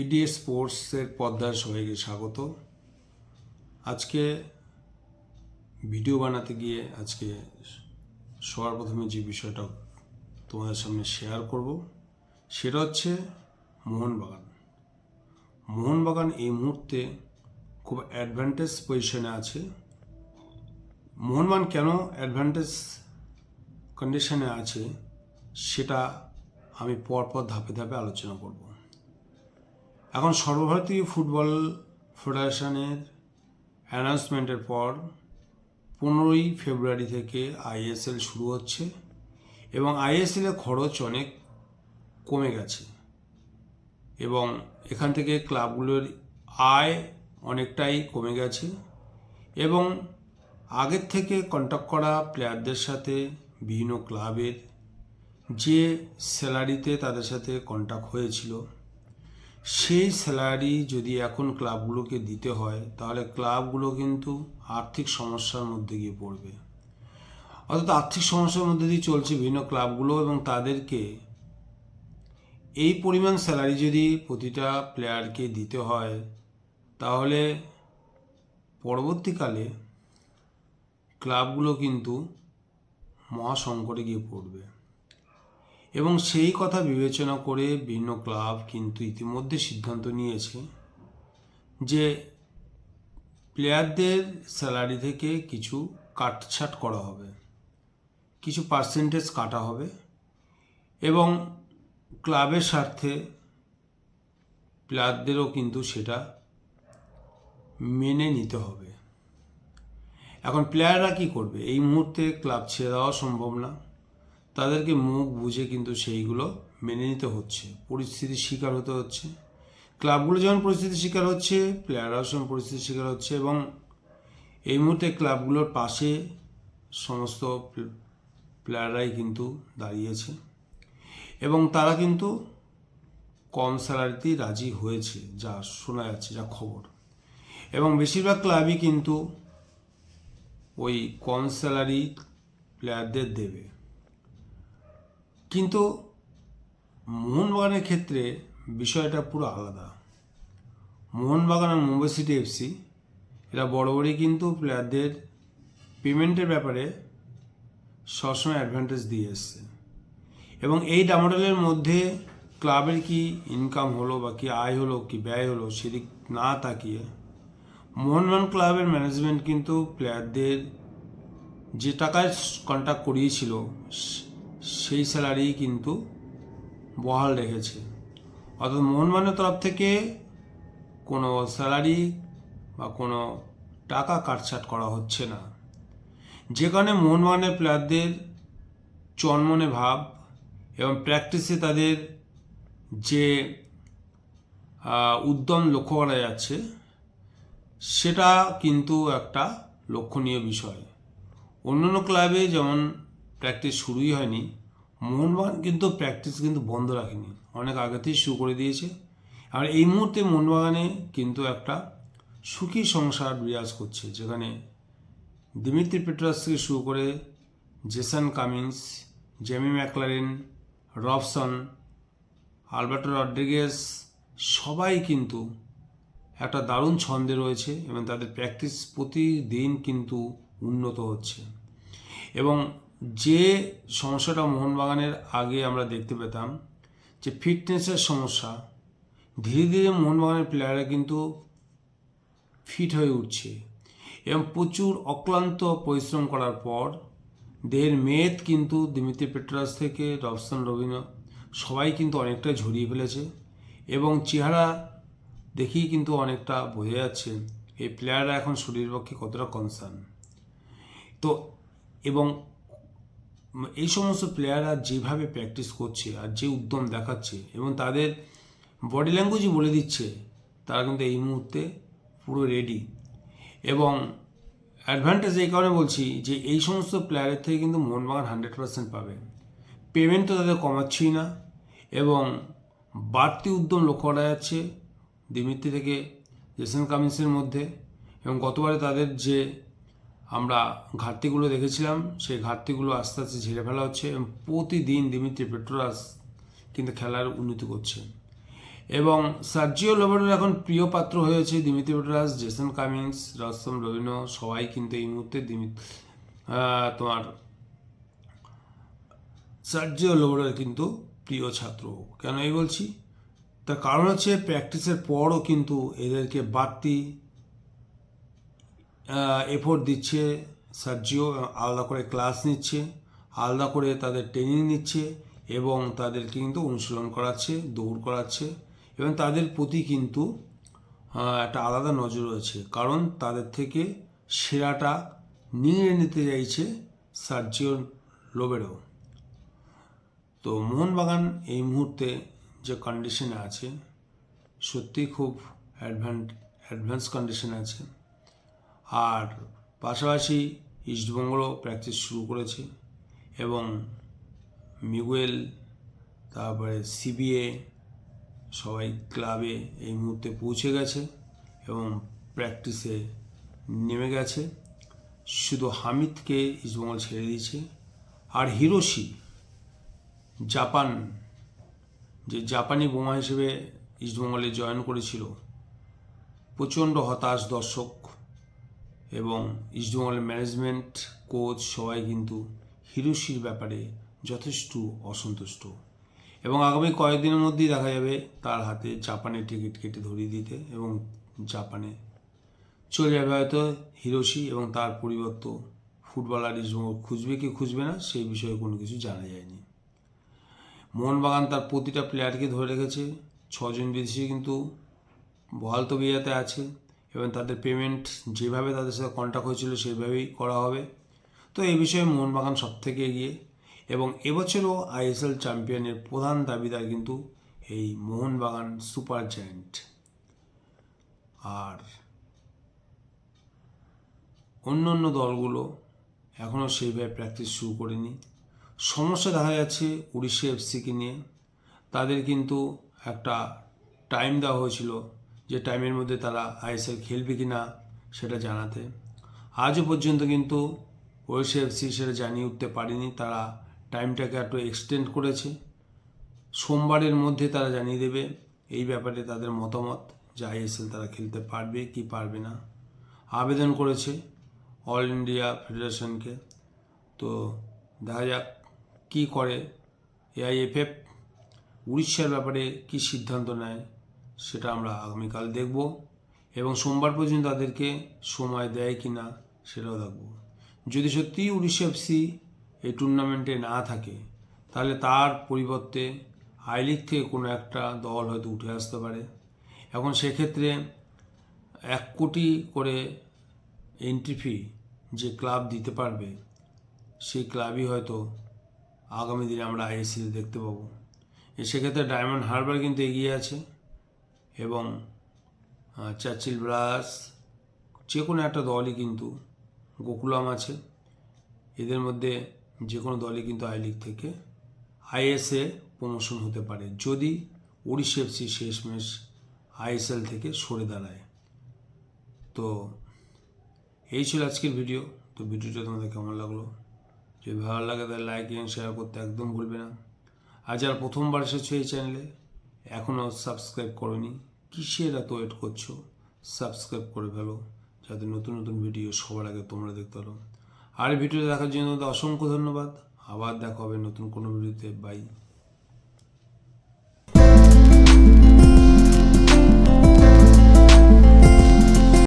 ইডিএ স্পোর্টসের পর্দায় সবাইকে স্বাগত। আজকে ভিডিও বানাতে গিয়ে আজকে সবার প্রথমে যে বিষয়টা তোমাদের সামনে শেয়ার করব, সেটা হচ্ছে মোহনবাগান। মোহনবাগান এই মুহূর্তে খুব অ্যাডভান্টেজ পজিশনে আছে। মোহনবাগান কেন অ্যাডভান্টেজ কন্ডিশনে আছে, সেটা আমি পরপর ধাপে ধাপে আলোচনা করব। এখন সর্বভারতীয় ফুটবল ফেডারেশনের অ্যানাউন্সমেন্টের পর পনেরোই ফেব্রুয়ারি থেকে আইএসএল শুরু হচ্ছে এবং আইএসএলের খরচ অনেক কমে গেছে এবং এখান থেকে ক্লাবগুলোর আয় অনেকটাই কমে গেছে এবং আগের থেকে কন্ট্যাক্ট করা প্লেয়ারদের সাথে, বিভিন্ন ক্লাবের যে স্যালারিতে তাদের সাথে কন্ট্যাক্ট হয়েছিল সেই স্যালারি যদি এখন ক্লাবগুলোকে দিতে হয়, তাহলে ক্লাবগুলো কিন্তু আর্থিক সমস্যার মধ্যে গিয়ে পড়বে। অর্থাৎ আর্থিক সমস্যার মধ্যে দিয়ে চলছে বিভিন্ন ক্লাবগুলো এবং তাদেরকে এই পরিমাণ স্যালারি যদি প্রতিটা প্লেয়ারকে দিতে হয়, তাহলে পরবর্তীকালে ক্লাবগুলো কিন্তু মহাসংকটে গিয়ে পড়বে। এবং সেই কথা বিবেচনা করে বিভিন্ন ক্লাব কিন্তু ইতিমধ্যে সিদ্ধান্ত নিয়েছে যে প্লেয়ারদের স্যালারি থেকে কিছু কাটছাট করা হবে, কিছু পার্সেন্টেজ কাটা হবে এবং ক্লাবের স্বার্থে প্লেয়ারদেরও কিন্তু সেটা মেনে নিতে হবে। এখন প্লেয়াররা কি করবে? এই মুহূর্তে ক্লাব ছেড়ে দেওয়া সম্ভব না। তাদেরকে মুখ বুঝে কিন্তু সেইগুলো মেনে নিতে হচ্ছে। পরিস্থিতির শিকার হতে হচ্ছে। ক্লাবগুলো যেমন পরিস্থিতির শিকার হচ্ছে প্লেয়াররাও সেমন পরিস্থিতির শিকার হচ্ছে এবং এই মুহূর্তে ক্লাবগুলোর পাশে সমস্ত প্লেয়াররাই কিন্তু দাঁড়িয়েছে এবং তারা কিন্তু কম স্যালারিতেই রাজি হয়েছে, যা শোনা যাচ্ছে, যা খবর। এবং বেশিরভাগ ক্লাবই কিন্তু ওই কম স্যালারি প্লেয়ারদের দেবে। কিন্তু মোহনবাগানের ক্ষেত্রে বিষয়টা পুরো আলাদা। মোহনবাগান আর মুম্বাই সিটি এফসি এরা বড় বড়ই কিন্তু প্লেয়ারদের পেমেন্টের ব্যাপারে সবসময় অ্যাডভান্টেজ দিয়ে এসছে। এবং এই ডামাডলের মধ্যে ক্লাবের কি ইনকাম হলো বা কি আয় হলো, কি ব্যয় হলো সেদিক না তাকিয়ে মোহনবাগান ক্লাবের ম্যানেজমেন্ট কিন্তু প্লেয়ারদের যে টাকায় কন্ট্যাক্ট করিয়েছিল সেই স্যালারি কিন্তু বহাল রেখেছে। অর্থাৎ মোহনবাগানের তরফ থেকে কোনো স্যালারি বা কোনো টাকা কাটছাট করা হচ্ছে না। যে কারণে প্লেয়ারদের চনমনে ভাব এবং প্র্যাকটিসে তাদের যে উদ্যম লক্ষ্য করা যাচ্ছে, সেটা কিন্তু একটা লক্ষণীয় বিষয়। অন্যান্য ক্লাবে যেমন প্র্যাকটিস শুরুই হয়নি। মোহনবাগান কিন্তু প্র্যাকটিস কিন্তু বন্ধ রাখেনি। অনেক আগেতেই শুরু করে দিয়েছে। আর এই মুহূর্তে মোহনবাগানে কিন্তু একটা সুখী সংসার বিরাজ করছে, যেখানে দিমিত্রি পেট্রাস থেকে শুরু করে Jason Cummings Jamie Maclaren, Robson, Alberto Rodriguez সবাই কিন্তু একটা দারুণ ছন্দে রয়েছে এবং তাদের প্র্যাকটিস প্রতিদিন কিন্তু উন্নত হচ্ছে। এবং যে সমস্যাটা মোহনবাগানের আগে আমরা দেখতে পেতাম, যে ফিটনেসের সমস্যা, ধীরে ধীরে মোহনবাগানের প্লেয়াররা কিন্তু ফিট হয়ে উঠছে এবং প্রচুর অক্লান্ত পরিশ্রম করার পর দেহের মেদ কিন্তু দিমিত্রি পেট্রাস থেকে রবসন রবীন্দ্র সবাই কিন্তু অনেকটা ঝরিয়ে ফেলেছে এবং চেহারা দেখেই কিন্তু অনেকটা বোঝা যাচ্ছে এই প্লেয়াররা এখন শরীরের পক্ষে কতটা কনসার্ন তো এবং এই সমস্ত প্লেয়াররা যেভাবে প্র্যাকটিস করছে আর যে উদ্যম দেখাচ্ছে এবং তাদের বডি ল্যাঙ্গুয়েজই বলে দিচ্ছে, তারা কিন্তু এই মুহূর্তে পুরো রেডি এবং অ্যাডভান্টেজ এই কারণে বলছি যে এই সমস্ত প্লেয়ারের থেকে কিন্তু মোহনবাগান হান্ড্রেড পার্সেন্ট পাবে। পেমেন্ট তো তাদের কমাচ্ছেই না এবং বাড়তি উদ্যম লক্ষ্য করা যাচ্ছে দিমিত্রি থেকে জেসন কামিন্সের মধ্যে এবং গতবারে তাদের যে আমরা ঘাটতিগুলো দেখেছিলাম, সেই ঘাটতিগুলো আস্তে আস্তে ঝেড়ে ফেলা হচ্ছে এবং প্রতিদিন দিমিত্রি পেট্রোরাস কিন্তু খেলার উন্নতি করছে। এবং সার্জিও লোবেরোর এখন প্রিয় পাত্র হয়েছে দিমিত্রি পেট্রাস জেসন কামিংস রস্তম রবিনো সবাই কিন্তু এই মুহূর্তে দিমিত তোমার সার্জিও লোবেরোর কিন্তু প্রিয় ছাত্র। কেন এই বলছি? তার কারণ হচ্ছে প্র্যাকটিসের পরও কিন্তু এদেরকে বাড়তি এফোর্ট দিচ্ছে সার্জিও আলাদা করে ক্লাস নিচ্ছে, আলাদা করে তাদের ট্রেনিং নিচ্ছে এবং তাদেরকে কিন্তু অনুশীলন করাচ্ছে, দৌড় করাচ্ছে এবং তাদের প্রতি কিন্তু একটা আলাদা নজর রয়েছে। কারণ তাদের থেকে সেরাটা নিয়ে নিতে চাইছে সার্জিও লোবেরো। তো মোহনবাগান এই মুহূর্তে যে কন্ডিশনে আছে সত্যি খুব অ্যাডভান্স অ্যাডভান্স কন্ডিশনে আছে। আর পাশাপাশি ইস্টবেঙ্গলও প্র্যাকটিস শুরু করেছে এবং মিগুয়েল তারপরে সিবিএ সবাই ক্লাবে এই মুহূর্তে পৌঁছে গেছে এবং প্র্যাকটিসে নেমে গেছে। শুধু হামিদকে ইস্টবেঙ্গল ছেড়ে দিয়েছে, আর হিরোশি জাপান যে জাপানি বোমা হিসেবে ইস্টবেঙ্গলে জয়েন করেছিল, প্রচণ্ড হতাশ দর্শক। এবং ইস্টবেঙ্গলের ম্যানেজমেন্ট কোচ সবাই কিন্তু হিরোশির ব্যাপারে যথেষ্ট অসন্তুষ্ট। এবং আগামী কয়েকদিনের মধ্যেই দেখা যাবে তার হাতে জাপানের টিকিট কেটে ধরিয়ে দিতে এবং জাপানে চলে যাবে হয়তো হিরোশি এবং তার পরিবর্তে ফুটবলার ইস্টবেঙ্গল খুঁজবে কি খুঁজবে না, সেই বিষয়ে কোনো কিছু জানা যায়নি। মোহনবাগান তার প্রতিটা প্লেয়ারকে ধরে রেখেছে। ছজন বিদেশি কিন্তু বহাল তবিয়াতে আছে। এবং তাদের পেমেন্ট যেভাবে তাদের সাথে কন্ট্যাক্ট হয়েছিল সেভাবেই করা হবে। তো এই বিষয়ে মোহনবাগান সব থেকে এগিয়ে এবং এবছরও আইএসএল চ্যাম্পিয়নের প্রধান দাবিদার কিন্তু এই মোহনবাগান সুপার জায়েন্ট আর অন্য অন্য দলগুলো এখনও সেইভাবে প্র্যাকটিস শুরু করেনি। সমস্যা দেখা যাচ্ছে উড়িষ্যা এফসিকে নিয়ে। তাদের কিন্তু একটা টাইম দেওয়া হয়েছিল যে টাইমের মধ্যে তারা আইএসএল খেলবে কি না সেটা জানাতে। আজও পর্যন্ত কিন্তু ওড়িশা এফসি সেটা জানিয়ে উঠতে পারেনি। তারা টাইমটাকে একটু এক্সটেন্ড করেছে। সোমবারের মধ্যে তারা জানিয়ে দেবে। এই ব্যাপারে তাদের মতামত যে আইএসএল তারা খেলতে পারবে কি পারবে না। আবেদন করেছে অল ইন্ডিয়া ফেডারেশনকে তো দেখা যাক কী করে এআইএফএফ উড়িষ্যার ব্যাপারে কী সিদ্ধান্ত নেয়। সেটা আমরা আগামীকাল দেখব এবং সোমবার পর্যন্ত তাদেরকে সময় দেয় কি না সেটাও দেখব। যদি সত্যিই উড়িষ্যা এফসি এই টুর্নামেন্টে না থাকে, তাহলে তার পরিবর্তে আই লিগ থেকে কোনো একটা দল হয়তো উঠে আসতে পারে। এখন সেক্ষেত্রে এক কোটি করে এন্ট্রি ফি যে ক্লাব দিতে পারবে, সেই ক্লাবই হয়তো আগামী দিনে আমরা আইএসএল দেখতে পাবো। সেক্ষেত্রে ডায়মন্ড হারবার কিন্তু এগিয়ে আছে। এবং চার্চিল ব্রাস যে কোনো একটা দলই কিন্তু গোকুলাম আছে। এদের মধ্যে যে কোনো দলই কিন্তু আই লিগ থেকে আইএসএ প্রমোশন হতে পারে, যদি ওড়িশা এফসি শেষমেশ আইএসএল থেকে সরে দাঁড়ায়। তো, এই ছিল আজকের ভিডিও। তো ভিডিওটা তোমাদের কেমন লাগল? যদি ভালো লাগে তাহলে লাইক এবং শেয়ার করতে একদম ভুলবে না। আর যারা প্রথমবার এসেছ এই চ্যানেলে এখনও সাবস্ক্রাইব করনি, কিসের এত ওয়েট করছ? সাবস্ক্রাইব করে ফেলো, যাতে নতুন নতুন ভিডিও সবার আগে তোমরা দেখতে পারো। আর ভিডিও দেখার জন্য অসংখ্য ধন্যবাদ। আবার দেখা হবে নতুন কোনো ভিডিওতে বাই